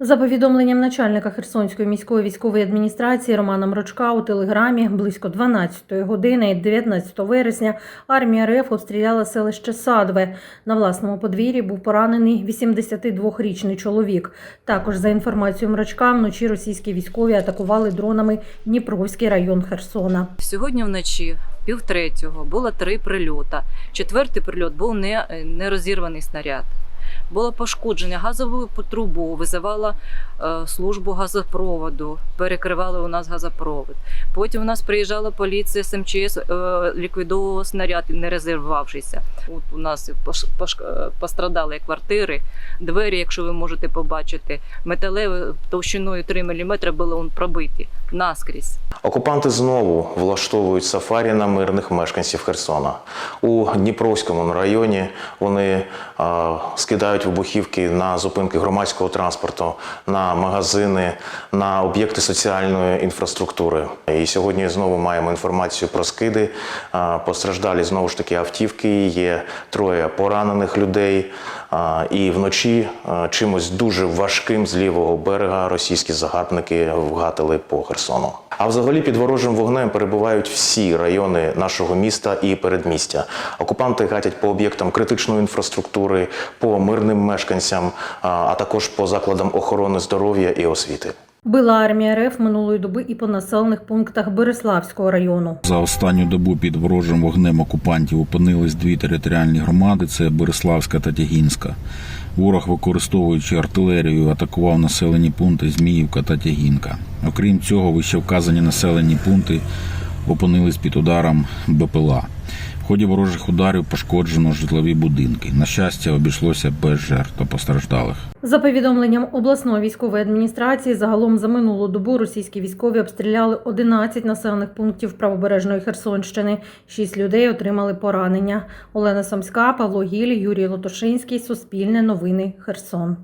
За повідомленням начальника Херсонської міської військової адміністрації Романа Мрочка у телеграмі близько 12-ї години 19 вересня армія РФ обстріляла селище Садве. На власному подвір'ї був поранений 82-річний чоловік. Також за інформацією Мрочка, вночі російські військові атакували дронами Дніпровський район Херсона. Сьогодні вночі, пів третього, було три прильота. Четвертий прильот був не, не розірваний снаряд. Було пошкодження газову трубу, визивала е, службу газопроводу, перекривали у нас газопровод. Потім у нас приїжджала поліція з МЧС, е, ліквідовувала снаряд, не резервувавшися. От у нас е, пострадали квартири, двері, якщо ви можете побачити, металеві товщиною 3 мм були пробиті наскрізь. Окупанти знову влаштовують сафарі на мирних мешканців Херсона. У Дніпровському районі вони а, скидають вибухівки на зупинки громадського транспорту, на магазини, на об'єкти соціальної інфраструктури. І сьогодні знову маємо інформацію про скиди. А, Постраждалі знову ж таки автівки. Є троє поранених людей. А, І вночі а, чимось дуже важким з лівого берега російські загарбники вгатили по Херсону. А взагалі під ворожим вогнем перебувають всі райони нашого міста і передмістя. Окупанти гатять по об'єктам критичної інфраструктури, по мирним мешканцям, а а також по закладам охорони здоров'я і освіти. Била армія РФ минулої доби і по населених пунктах Береславського району. За останню добу під ворожим вогнем окупантів опинились дві територіальні громади: це Береславська та Тягінська. Ворог, використовуючи артилерію, атакував населені пункти Зміївка та Тягінка. Окрім цього, вище вказані населені пункти опинились під ударом БПЛА. В ході ворожих ударів пошкоджено житлові будинки. На щастя, обійшлося без жертв та постраждалих. За повідомленням обласної військової адміністрації, загалом за минулу добу російські військові обстріляли 11 населених пунктів правобережної Херсонщини. Шість людей отримали поранення. Олена Сомська, Павло Гіль, Юрій Лотошинський. Суспільне новини. Херсон.